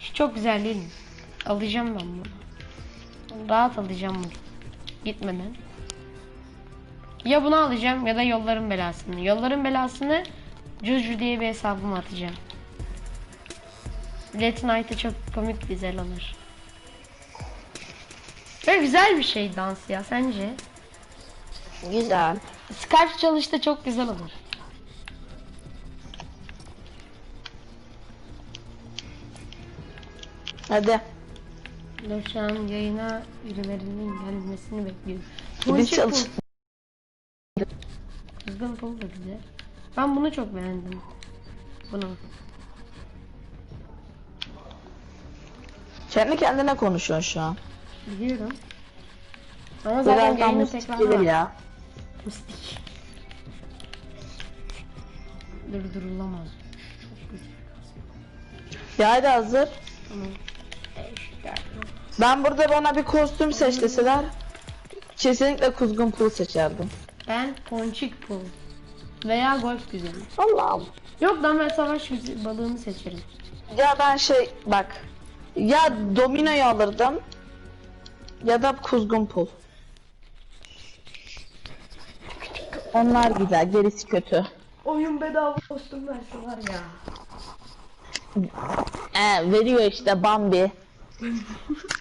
Şu çok güzel değil mi? Alacağım ben bunu. Rahat alacağım bunu. Gitmeden. Ya bunu alacağım ya da yolların belasını. Yolların belasını Juju diye bir hesabıma atacağım. Late Night'ı çok komik güzel olur. Ve güzel bir şey dans ya sence? Güzel. Skype çalıştı çok güzel olur. Hadi. Dur şu an yayına birilerinin gelmesini bekliyorum. Biz çalış. Kızgın pul da güzel. Ben bunu çok beğendim. Bunu. Kendi kendine konuşuyorsun şu an. Biliyorum. Ama zaten Birazdan yayını gelir var. ya. Mistik. Durdurulamaz. Çok güzel. Ya hadi hazır. Tamam. Ben burada bana bir kostüm seç deseler kesinlikle kuzgun pul seçerdim. Ben ponçik pul. Veya golf güzeli. Allah'ım. Yok lan ben savaş güze- balığını seçerim. Ya ben şey bak. Ya dominoyu alırdım. Ya da kuzgun pul. Onlar güzel, gerisi kötü. Oyun bedava kostüm verse var ya. Ee, veriyor işte Bambi.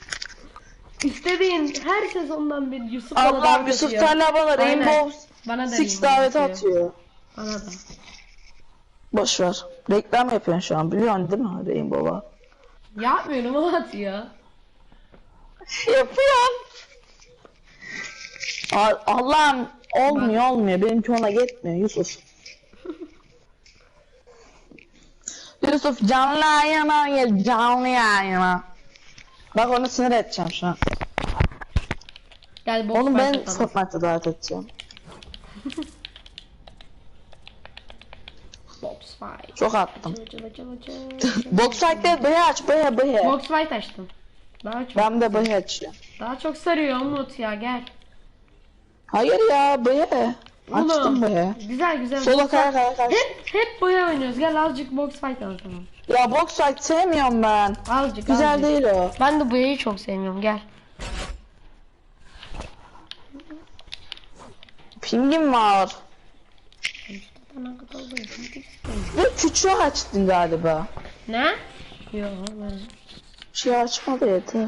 İstediğin her sezondan bir Yusuf Allah'ım davet Yusuf atıyor. Talha bana Aynen. Rainbow Bana da Six Rainbow daveti atıyor. Bana da. Boş ver. Reklam yapıyorsun şu an biliyorsun değil mi Rainbow'a? Yapmıyorum ama atıyor. Yapıyorum. A- Allah'ım olmuyor olmuyor. Benimki ona yetmiyor Yusuf. Yusuf canlı yayına gel canlı yayına. Bak onu sinir edeceğim şu an. Gel Onu ben atalım. Fortnite'da davet edeceğim. Box fight. Çok attım. Box site'de bıya aç bıya bıya. Box fight açtım. Daha çok Ben de bıya açıyorum. daha çok sarıyor Umut ya gel. Hayır ya bıya. Açtım Oğlum, bıya. Güzel güzel. Sola kaya kaya kaya. Hep hep boya oynuyoruz. Gel azıcık box fight atalım. Ya box site sevmiyorum ben. Azıcık Güzel azıcık. değil o. Ben de boyayı çok sevmiyorum gel. Pingim var. Ve küçüğü açtın galiba. Ne? Yok ben. Şey açma da yeter.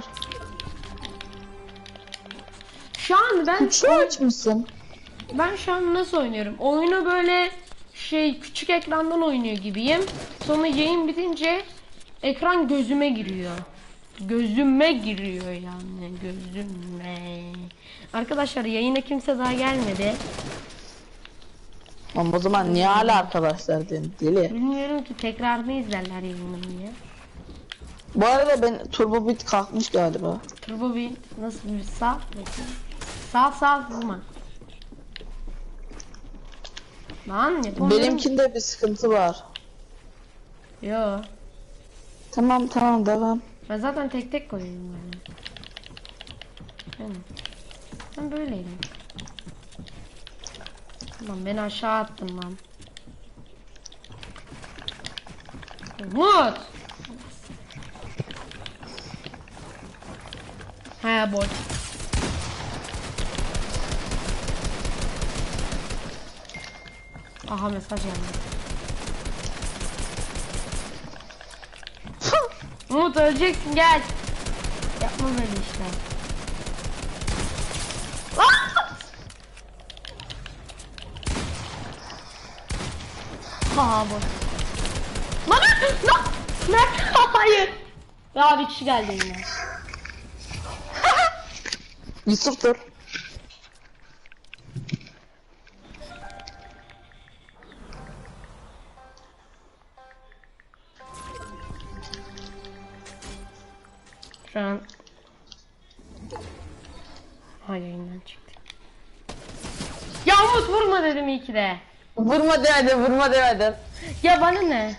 Şu an ben Küçüğü açmışsın. ben şu an nasıl oynuyorum? Oyunu böyle şey küçük ekrandan oynuyor gibiyim. Sonra yayın bitince ekran gözüme giriyor. Gözüme giriyor yani gözüme. Arkadaşlar yayına kimse daha gelmedi. Ama o zaman niye hala arkadaşlar diyorsun deli. Bilmiyorum ki tekrarını izlerler yayınımı diye. Bu arada ben turbo bit kalkmış galiba. Turbo bir nasıl bir sağ? Sağ sağ vurma. Lan yapamıyorum. Benimkinde bir sıkıntı var. Yo. Tamam tamam devam. Ben zaten tek tek koyuyorum. Yani. Ben böyleyim. Lan beni aşağı attın lan. Umut! He bot. Aha mesaj geldi. Umut öleceksin gel. Yapma böyle işler. Ha bu. Bana lan Mert hayır. Ya bir kişi geldi yine. Yusuf dur. Şu an Ha yayından çıktı. Ya Umut vurma dedim iyi ki de. Vurma demedim vurma demedim. Ya bana ne?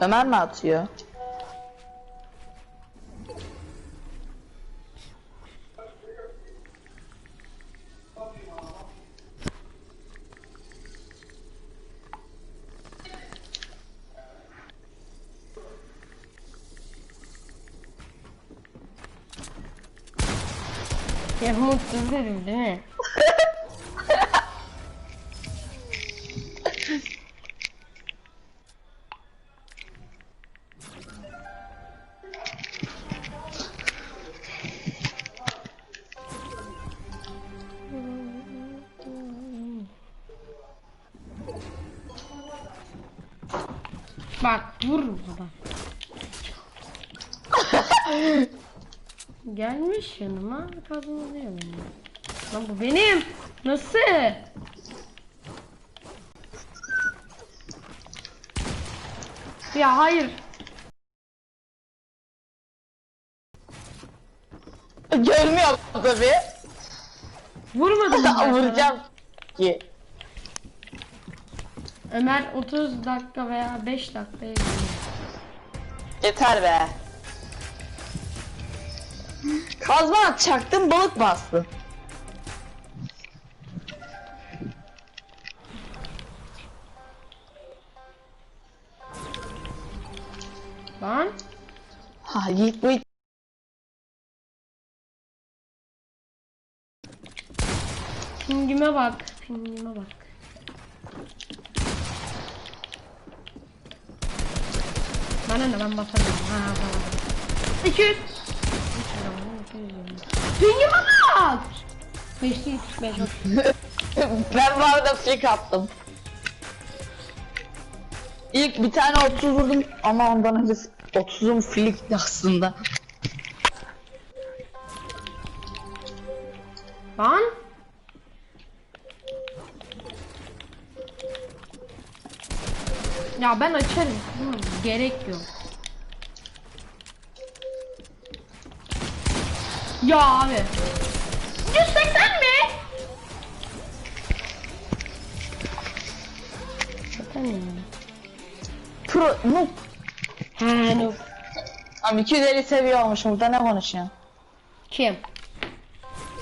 Ömer mi atıyor? Ya mutsuz dedim değil mi? Bak Gelmiş yanıma kazanılıyor beni. Lan bu benim. Nasıl? Ya hayır. Görmüyor tabii. Vurmadım. Vuracağım ki. Ömer 30 dakika veya 5 dakikaya geliyor. Yeter be. Kazma atacaktım balık bastı. Lan. Ha Yiğit bu Pingime bak. Pingime bak. Bana ne ben basarım. Ha tamam. 200. Pingime bak. 5 değil 5. ben bu arada flick attım. İlk bir tane 30 vurdum ama ondan önce 30'um flickti aslında. Lan. Ya ben açarım. Gerek yok. Ya abi. 180 mi? Zaten ya. Pro noob. He no. Abi 250 seviye olmuş burada ne konuşuyorsun? Kim?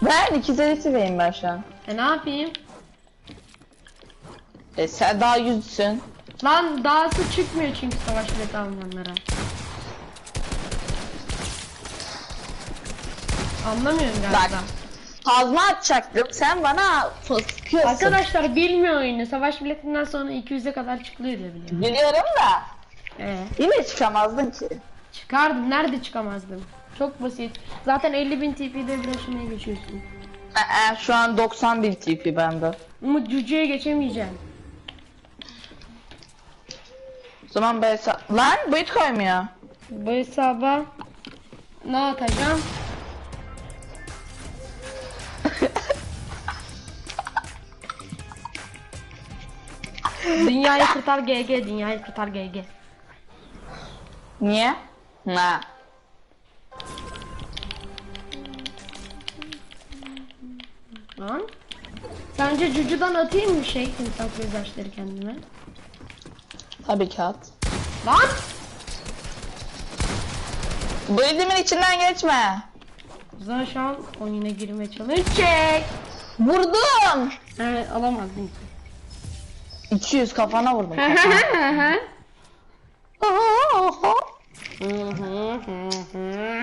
Ben 250 seviyeyim ben şu an. E ne yapayım? E sen daha yüzsün. Lan dahası çıkmıyor çünkü savaş bileti almayanlara. Anlamıyorum Bak. galiba. Kazma atacaktım sen bana fıskıyorsun. Arkadaşlar bilmiyor oyunu. Savaş biletinden sonra 200'e kadar çıkılıyor diye biliyorum. Biliyorum da Ee, yine çıkamazdın ki. çıkardım. Nerede çıkamazdım? Çok basit. Zaten 50.000 TP'de bir aşamaya geçiyorsun. Ee, şu an 90 bin TP bende. Umut cüceye geçemeyeceğim. O zaman ben hesa- Lan bu hiç koymuyor. Bu hesaba ne atacağım? Dünyayı kurtar GG, dünyayı kurtar GG. Niye? Ha. Lan. Sence Cucu'dan atayım mı şey timsah gözyaşları kendime? Tabii ki at. Lan! Bu ildimin içinden geçme. O zaman şu an oyuna girmeye çalışacak. Vurdum. Evet alamazdın ki. 200 kafana vurdum. Kafana. hı.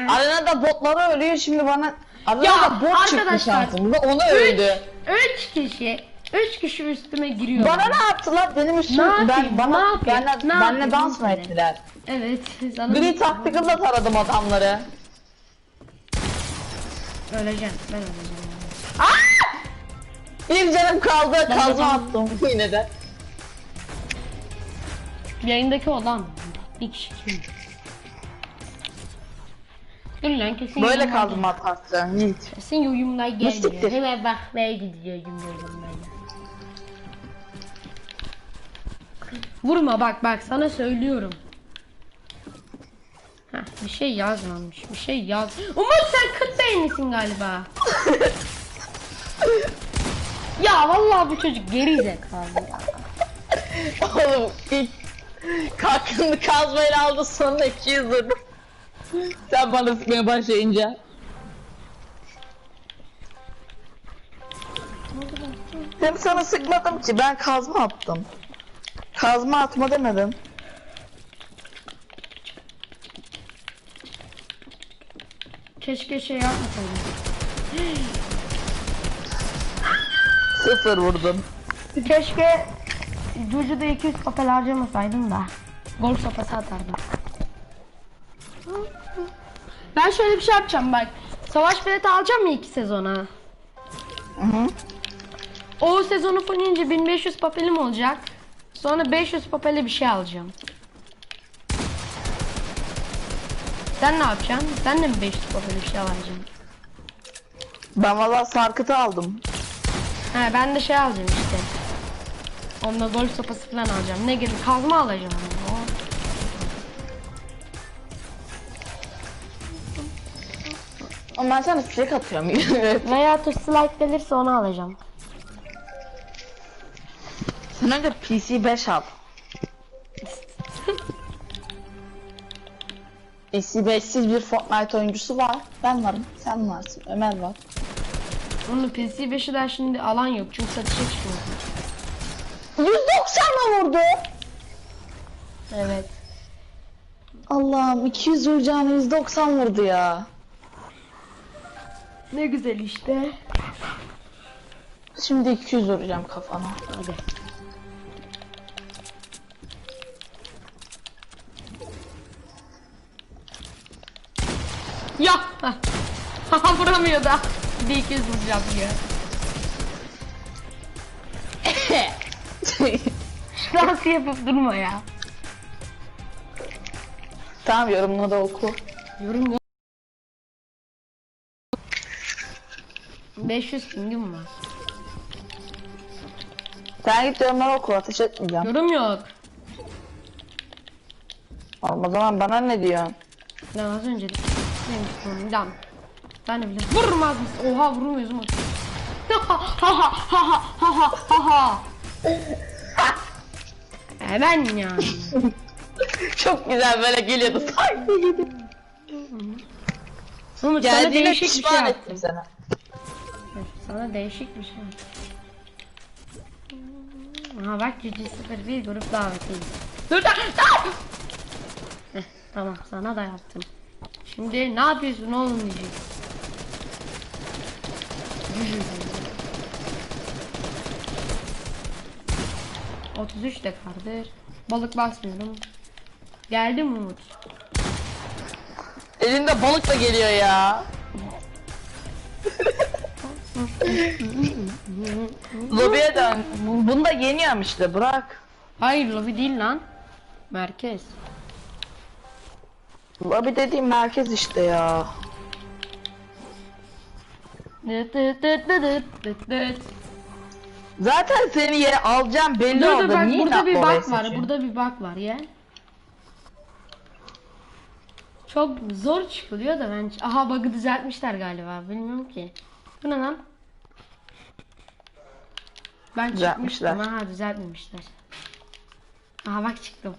Arenada botları ölüyor şimdi bana. Arenada Ya, bot çıktı arkadaşlar, şansımda onu öldü. üç kişi, üç kişi üstüme giriyor. Bana ne yaptılar benim üstüm Ne yapayım, ben bana ne benle, benle yapayım dans mı ettiler? Evet. Gri taktikle taradım adamları. Öleceğim. Ben öleceğim. Bir canım kaldı kazma attım yine de. Yayındaki olan bir kişi kim? Dur lan kesin Böyle yorumlar- kazma atarsın Yiğit. Kesin geliyor. siktir. Hemen bakmaya gidiyorum yorumlara. Vurma bak bak sana söylüyorum. Heh, bir şey yazmamış. Bir şey yaz. Umut sen kıt beyinlisin galiba. ya vallahi bu çocuk geri zekalı ya. Oğlum ilk kalkını kazmayla aldı sonunda 200 vurdu. Sen bana sıkmaya başlayınca. Hem sana sıkmadım ki ben kazma attım. Kazma atma demedim. Keşke şey yapmasaydım. Sıfır vurdun. Keşke Cucu'da 200 papel harcamasaydım da. Gol sopası atardım. Ben şöyle bir şey yapacağım bak. Savaş bileti alacağım ya iki sezona. Hı hı. O sezonu oynayınca 1500 papelim olacak. Sonra 500 papele bir şey alacağım. Sen ne yapacaksın? Sen de mi 500 papele bir şey alacaksın? Ben valla sarkıtı aldım. He ben de şey alacağım işte. Onda golf sopası falan alacağım. Ne gibi kazma alacağım. O- Ama ben sana fişek atıyorum. Veya tuş slide gelirse onu alacağım. Sen önce PC 5 al. PC 5'siz bir Fortnite oyuncusu var. Ben varım. Sen varsın. Ömer var. Onun PC 5'i daha şimdi alan yok çünkü satışa çıkıyor. 190 mı vurdu? Evet. Allah'ım 200 vuracağını 190 vurdu ya. Ne güzel işte. Şimdi 200 vuracağım kafana. Hadi. Ya! Hah. Haha vuramıyor da. Bir iki yüz vuracağım diye. Dans yapıp durma ya. tamam yorumunu da oku. Yorum yok. 500 pingim var. Sen git yorumları oku ateş etmeyeceğim. Yorum yok. Oğlum o zaman bana ne diyorsun? Lan az önce de neymiş lan. Ben de bile vurmaz mısın? Oha vurmuyoruz mu? Ha ha ha ha ha ha ha. Hemen yani. Çok güzel böyle geliyordu sanki gidip. Umut sana Geldiğine değişik bir şey pişman yaptım. ettim sana. Sana değişik bir şey yaptım. Aha bak Cici 01 grup daveti. Dur dur dur. Heh, tamam sana da yaptım. Şimdi ne yapıyorsun oğlum diyecek. 33 de kardır. Balık basmıyorum. Geldi mi Umut? Elinde balık da geliyor ya. Lobiye dön. Bunu da yeniyorum işte bırak. Hayır lobi değil lan. Merkez. Lobi dediğim merkez işte ya. Dıt dıt dıt dıt dıt dıt dıt. Zaten seni yere alacağım belli Dur oldu. dur bak Niye burada bir bak var. Burada bir bak var ya. Çok zor çıkılıyor da ben aha bug'ı düzeltmişler galiba. Bilmiyorum ki. Bu ne lan? Ben Düzeltmişler. çıkmıştım. Aha düzeltmemişler. Aha bak çıktım.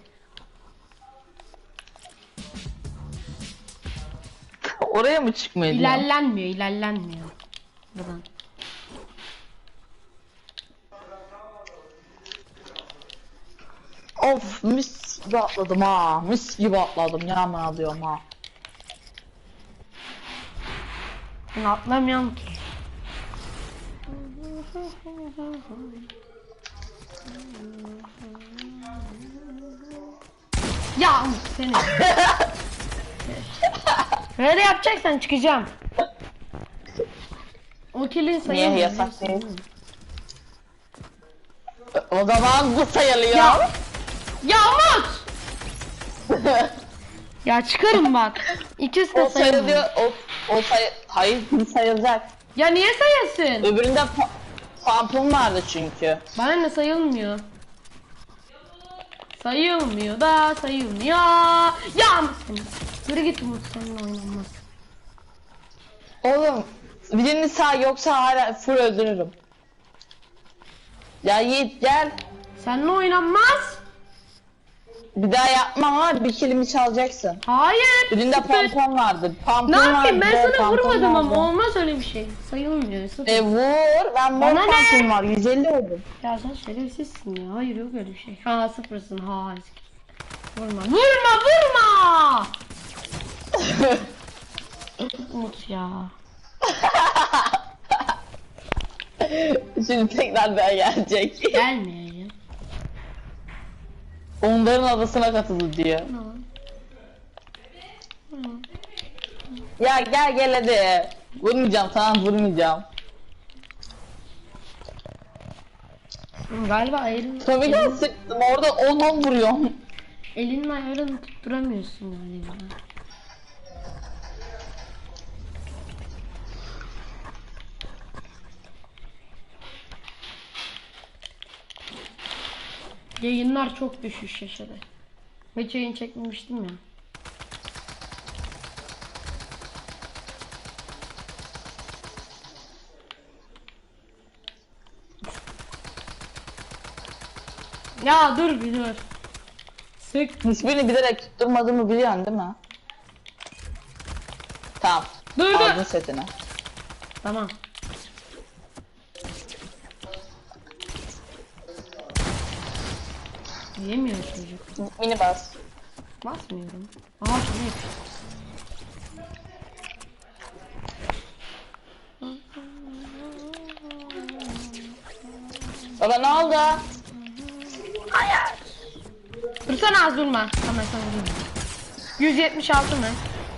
Oraya mı diyorsun? İlerlenmiyor, ilerlenmiyor. Buradan. Of mis gibi atladım ha. Mis gibi atladım. Yaman alıyorum ha. Ben atlamıyorum ki. Ya seni. Böyle yapacaksan çıkacağım. O kilin sayılmıyor. Niye yasak değil? O zaman bu sayılıyor. Ya. Ya Umut! Ya çıkarım bak. İkisi de o sayılıyor. O, o say Hayır sayılacak. Ya niye sayasın? Öbüründe pa- vardı çünkü. Bana ne sayılmıyor. Sayılmıyor da sayılmıyor. Ya mısın? Yürü git Umut seninle oynanmaz. Oğlum birini sağ yoksa hala full öldürürüm. Ya Yiğit gel. Seninle oynanmaz. Bir daha yapmam ama bir kilimi çalacaksın. Hayır. Birinde Sıfır. pampon vardı. Pampon Ne yapayım ben vardı, sana vurmadım ama vardı. olmaz öyle bir şey. Sayılmıyor. Sıfır. E vur. Ben mor Bana ne? pampon var. 150 vurdum. Ya sen şerefsizsin ya. Hayır yok öyle bir şey. Ha sıfırsın. Ha. Vurma. Vurma vurma. Umut ya. Şimdi tekrar ben gelecek. Gelmeyeceğim. Onların adasına katıldı diyor. Ya gel gel hadi. Vurmayacağım tamam vurmayacağım. Galiba ayarın, Tabii ki sıktım orada 10 10 vuruyorum. elinin ayarını tutturamıyorsun galiba. Yayınlar çok düşüş yaşadı. Hiç yayın çekmemiştim ya. Ya dur bir dur. Sık. Hiçbirini bilerek tutturmadığımı biliyorsun değil mi? Tamam. Dur Aldın dur. setini. Tamam. Yemiyor çocuk. Mini bas. Basmıyorum. Aa yapıyor. Baba ne oldu? Dursana az durma. Tamam sen vurma. 176 mı?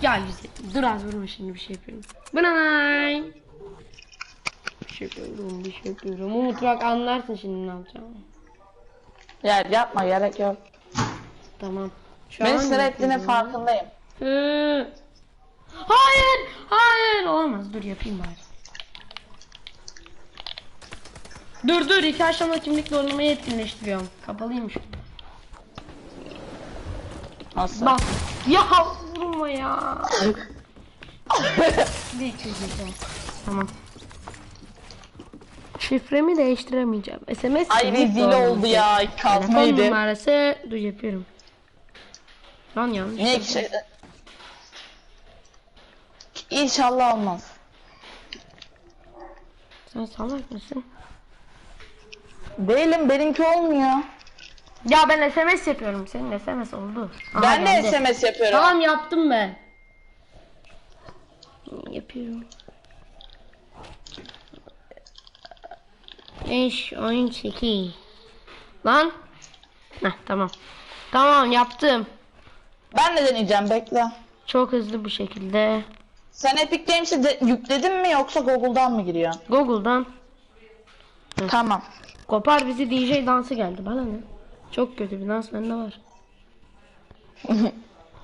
Ya 170. Dur az vurma şimdi bir şey yapıyorum. Bınay. Bir şey yapıyorum, bir şey yapıyorum. Umut bak anlarsın şimdi ne yapacağımı. Ya yapma gerek yok. Tamam. Şu Beni an sinir ettiğinin yapıyorum. farkındayım. Hı. Hayır, hayır. Olamaz. Dur yapayım bari. Dur dur. iki aşama kimlik doğrulamayı etkinleştiriyorum. Kapalıymış. Nasıl? Bak. Ya vurma ya. Bir yedi. Tamam. Şifremi değiştiremeyeceğim. SMS Ay rezil oldu ya. Telefon Kalkmaydı. numarası. Dur yapıyorum. Lan yanlış. Ne ki şey... İnşallah olmaz. Sen salak mısın? Değilim benimki olmuyor. Ya ben SMS yapıyorum. Senin SMS oldu. Aha, ben de geldi. SMS yapıyorum. Tamam yaptım ben. Yapıyorum. 5 18 Lan. Heh, tamam. Tamam yaptım. Ben de deneyeceğim bekle. Çok hızlı bir şekilde. Sen Epic Games'i de yükledin mi yoksa Google'dan mı giriyor? Google'dan Tamam. kopar bizi DJ dansı geldi bana ne? Çok kötü bir dans bende var.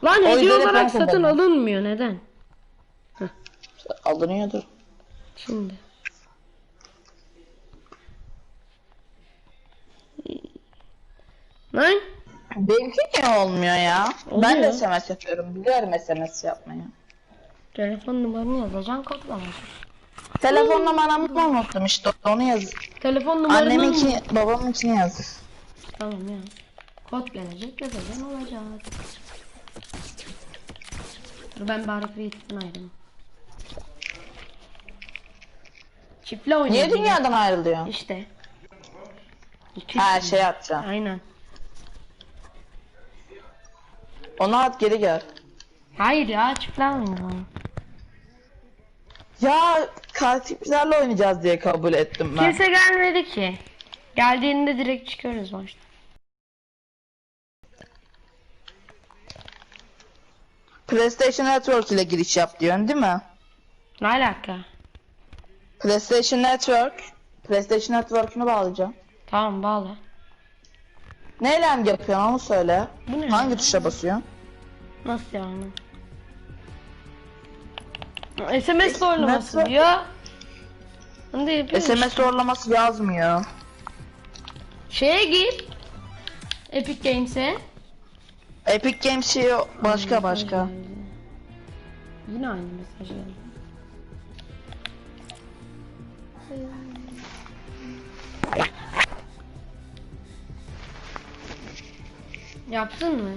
Lan hediye olarak satın alınmıyor neden? Alınıyordur. Şimdi. Lan Benimki niye olmuyor ya? Ben de Oluyor. SMS yapıyorum. Biliyorum SMS yapmayı. telefon numaranı yazacaksın kodlamayacak. Telefon numaramı unuttum işte onu yaz. Telefon numaranı Anneminkini, babamınkini yaz. Tamam ya. Kod gelecek yazacaksın olacak. Dur ben bari Creative'den ayrılayım. Çiftle Niye oynayalım. dünyadan ayrılıyor? İşte. Her şey atacağım. Aynen. Onu at geri gel. Hayır ya oynayalım. Ya katiplerle oynayacağız diye kabul ettim ben. Kimse gelmedi ki. Geldiğinde direkt çıkıyoruz başta. PlayStation Network ile giriş yap diyorsun değil mi? Ne alaka? PlayStation Network. PlayStation Network'ünü bağlayacağım. Tamam bağla. Neyle yapıyorsun onu söyle. Bu ne? Hangi tuşa basıyorsun? Nasıl yani? SMS oynaması Nasıl? diyor. Yapıyorum SMS zorlaması yazmıyor. Şeye gir. Epic Games'e. Epic Games şey başka başka. Mesaj geldi. Yine aynı mesaj geldi. Yaptın mı?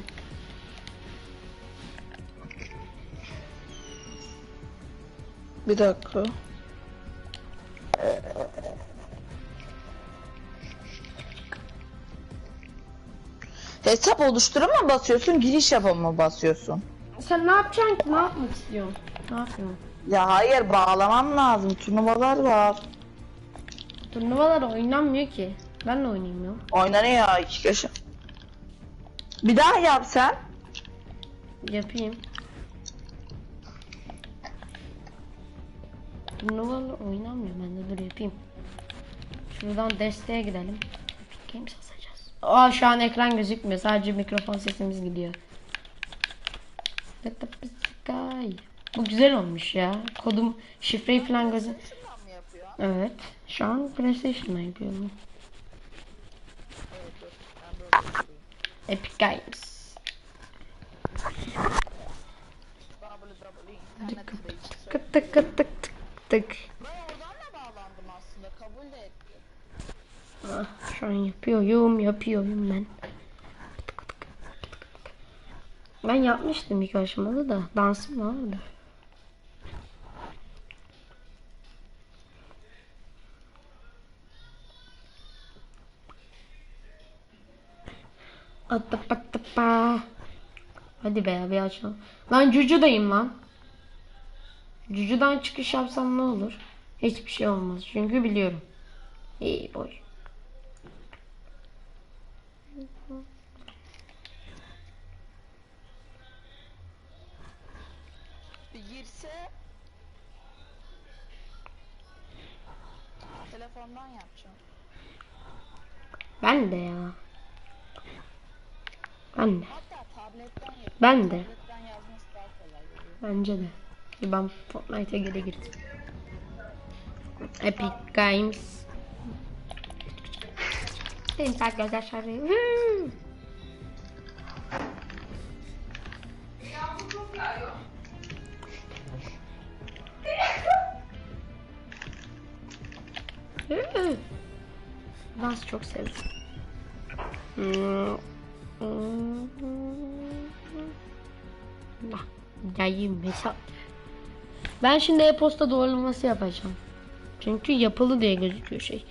Bir dakika. Hesap oluştura mı basıyorsun, giriş yapa mı basıyorsun? Sen ne yapacaksın ki? Ne yapmak istiyorsun? Ne yapıyorsun? Ya hayır bağlamam lazım. Turnuvalar var. Turnuvalar oynanmıyor ki. Ben de oynayayım ya. Oynanıyor iki kişi. Bir daha yap sen. Yapayım. Turnuvalar oynanmıyor. Ben de dur yapayım. Şuradan desteğe gidelim. Epic Games asacağız. Aa şu an ekran gözükmüyor. Sadece mikrofon sesimiz gidiyor. Bu güzel olmuş ya. Kodum şifreyi falan gözü. Evet. Şu an PlayStation'da yapıyorum. Evet dur. Ben böyle yapayım. Epic Games. Tık tık tık tık. Ettim. Ah, şu an yapıyorum, yapıyorum ben. Ben yapmıştım ilk aşamada da dansım vardı. Hadi be bir açalım. Lan Cucu'dayım lan. Cucu'dan çıkış yapsam ne olur? Hiçbir şey olmaz. Çünkü biliyorum. İyi boy. Girse telefondan yapacağım. Ben de ya. Ben de. Ben de. Bence de. Ben Fortnite'a geri girdim. Epic Games. Gözyaşları. Woo! Woo! Dans çok sevdim. Hmm. Bak, yayın mesaj. Ben şimdi e-posta doğrulaması yapacağım. Çünkü yapılı diye gözüküyor şey.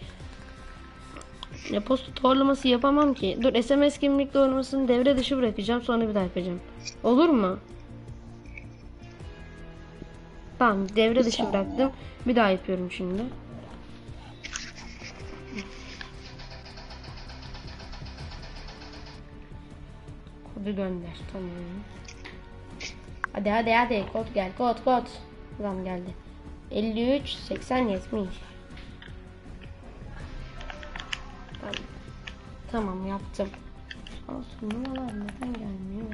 E-posta doğrulaması yapamam ki. Dur SMS kimlik doğrulamasını devre dışı bırakacağım sonra bir daha yapacağım. Olur mu? Tamam devre dışı bıraktım. Bir daha yapıyorum şimdi. Kodu gönder. Tamam. Hadi hadi hadi kod gel kod kod. Tamam geldi. 53 80 70. Tamam. Tamam yaptım. Olsun numaralar neden gelmiyor?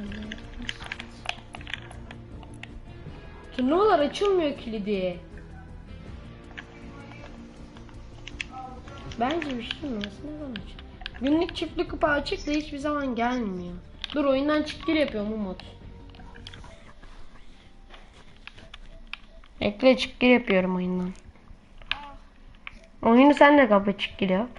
Turnuvalar açılmıyor kilidi. Bence bir şey olması neden açık? Günlük çiftlik kupa açık da hiçbir zaman gelmiyor. Dur oyundan çık gir yapıyorum Umut. Bekle çık gir yapıyorum oyundan. Oyunu sen de kapa çık gir yap.